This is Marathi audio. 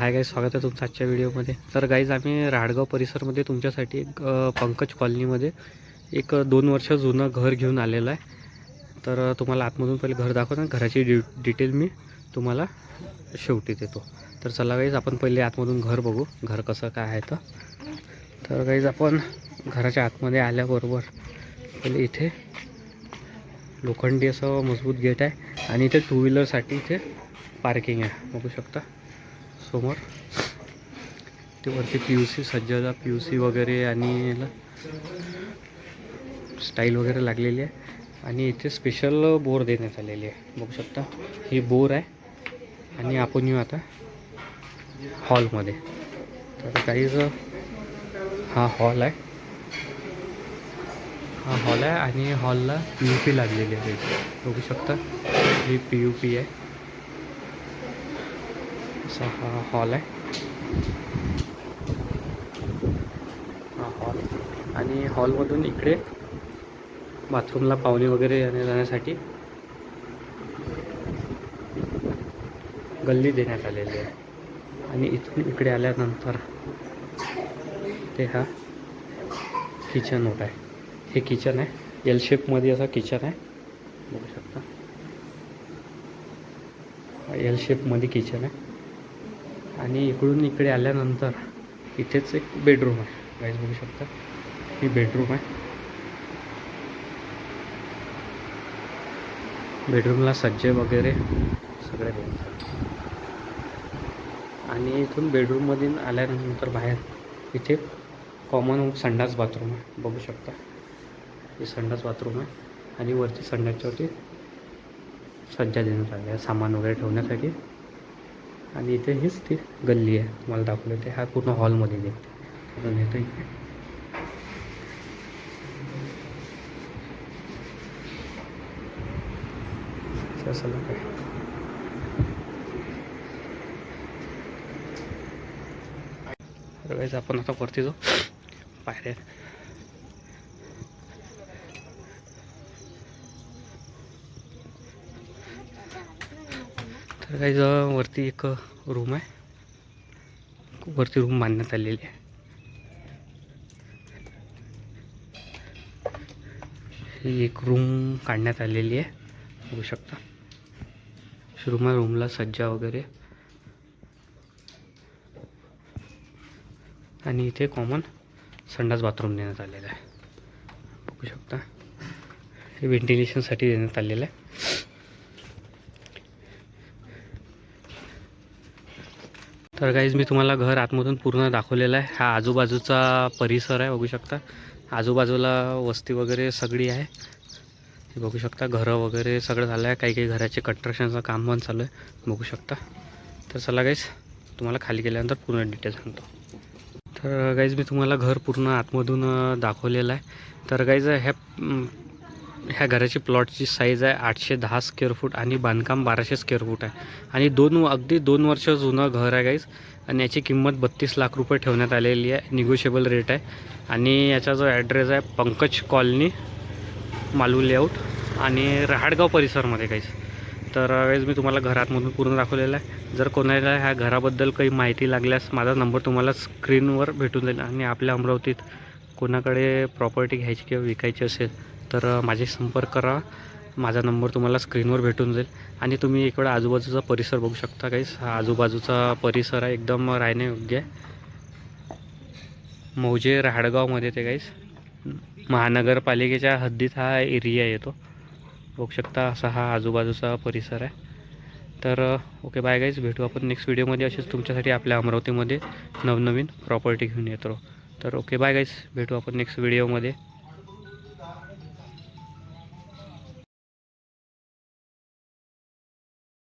हाय गाईज स्वागत आहे तुमचं आजच्या व्हिडिओमध्ये. तर गाईज आम्ही राडगाव परिसरमध्ये तुमच्यासाठी एक पंकज कॉलनीमध्ये एक दोन वर्ष जुनं घर घेऊन आलेलं आहे. तर तुम्हाला आतमधून पहिले घर दाखवतो आणि घराची डि डिटेल मी तुम्हाला शेवटी देतो. तर चला गाईज आपण पहिले आतमधून घर बघू घर कसं काय आहे तर. तर गाईज आपण घराच्या आतमध्ये आल्याबरोबर पहिले इथे लोखंडी असं मजबूत गेट आहे आणि इथे टू व्हीलरसाठी इथे पार्किंग आहे. बघू शकता. समोर ते वरती पी यू सी सज्जता पी यू सी वगैरे आणि स्टाईल वगैरे लागलेली आहे. आणि इथे स्पेशल बोर देण्यात आलेली आहे. बघू शकता ही बोर आहे. आणि आपण येऊ आता हॉलमध्ये तर काहीच हा हॉल आहे. हा हॉल आहे आणि हॉलला पी यू पी लागलेली आहे. बघू शकता ही पी यू पी आहे. असा हा हॉल आहे. हा हॉल. आणि हॉलमधून इकडे बाथरूमला पाहुणे वगैरे येण्या जाण्यासाठी गल्ली देण्यात आलेली आहे. आणि इथून इकडे आल्यानंतर ते हा किचन होत आहे. हे किचन आहे. एल शेपमध्ये असं किचन आहे. बघू शकता. एल शेपमध्ये किचन आहे. आणि इकडून इकडे आल्यानंतर इथेच एक बेडरूम आहे. गाईज बघू शकता? ही बेडरूम आहे. बेडरूमला सज्जे वगैरे सगळे आणि इथून बेडरूममधून आल्यानंतर बाहेर इथे कॉमन संडास बाथरूम आहे. बघू शकता? हे संडास बाथरूम आहे. आणि वरती संडासच्यावरती सज्जा देण्यात आल्या सामान वगैरे ठेवण्यासाठी. आणि इथे हीच ती गल्ली आहे. तुम्हाला दाखवलं ते. हा पूर्ण हॉलमध्ये निघते अजून येतो इथे आपण आता वरती जाऊ. पायऱ्या तर काही वरती एक रूम आहे. वरती रूम बांधण्यात आलेली आहे. ही एक रूम काढण्यात आलेली आहे. बघू शकता. रूम आहे रूमला सज्जा वगैरे. आणि इथे कॉमन संडास बाथरूम देण्यात आलेलं आहे. बघू शकता. हे व्हेंटिलेशनसाठी देण्यात आलेलं आहे. तर काहीच मी तुम्हाला घर आतमधून पूर्ण दाखवलेलं आहे. हा आजूबाजूचा परिसर आहे बघू शकता. आजूबाजूला वस्ती वगैरे सगळी आहे. हे बघू शकता घरं वगैरे सगळं झालं आहे. काही काही घराचे कन्स्ट्रक्शनचं काम पण चालू आहे बघू शकता. तर चला गाईस तुम्हाला खाली गेल्यानंतर पूर्ण डिटेल सांगतो. तर गाईज मी तुम्हाला घर पूर्ण आतमधून दाखवलेलं आहे. तर गाईज ह्या ह्या घराची प्लॉटची साईज आहे आठशे दहा स्क्वेअर फूट आणि बांधकाम बाराशे स्क्वेअर फूट आहे. आणि दोन अगदी दोन वर्ष जुनं घर आहे गाईज आणि याची किंमत बत्तीस लाख रुपये ठेवण्यात आलेली आहे. निगोशिएबल रेट आहे. आणि याचा जो ॲड्रेस आहे पंकज कॉलनी मालू लेआउट आणि रहाडगाव परिसरमध्ये काहीच तर वेळेस मी तुम्हाला घरातमधून पूर्ण दाखवलेलं आहे. जर कोणाला ह्या घराबद्दल काही माहिती लागल्यास माझा नंबर तुम्हाला स्क्रीनवर भेटून जाईल आणि आपल्या अमरावतीत कोणाकडे प्रॉपर्टी घ्यायची किंवा विकायची असेल तर माझे संपर्क करा. माझा नंबर तुम्हाला स्क्रीनवर भेटून जाईल. आणि तुम्ही इकडं आजूबाजूचा परिसर बघू शकता काहीच हा आजूबाजूचा परिसर आहे एकदम राहण्यायोग्य. आहे मौजे राहडगावमध्ये ते काहीच महानगरपालिकेच्या हद्दीत हा एरिया येतो. बघू शकता असा हा आजूबाजूचा परिसर आहे. तर ओके बाय गाईज भेटू आपण नेक्स्ट व्हिडिओमध्ये असेच तुमच्यासाठी आपल्या अमरावतीमध्ये नवनवीन प्रॉपर्टी घेऊन येतो. तर ओके बाय गाईज भेटू आपण नेक्स्ट व्हिडिओमध्ये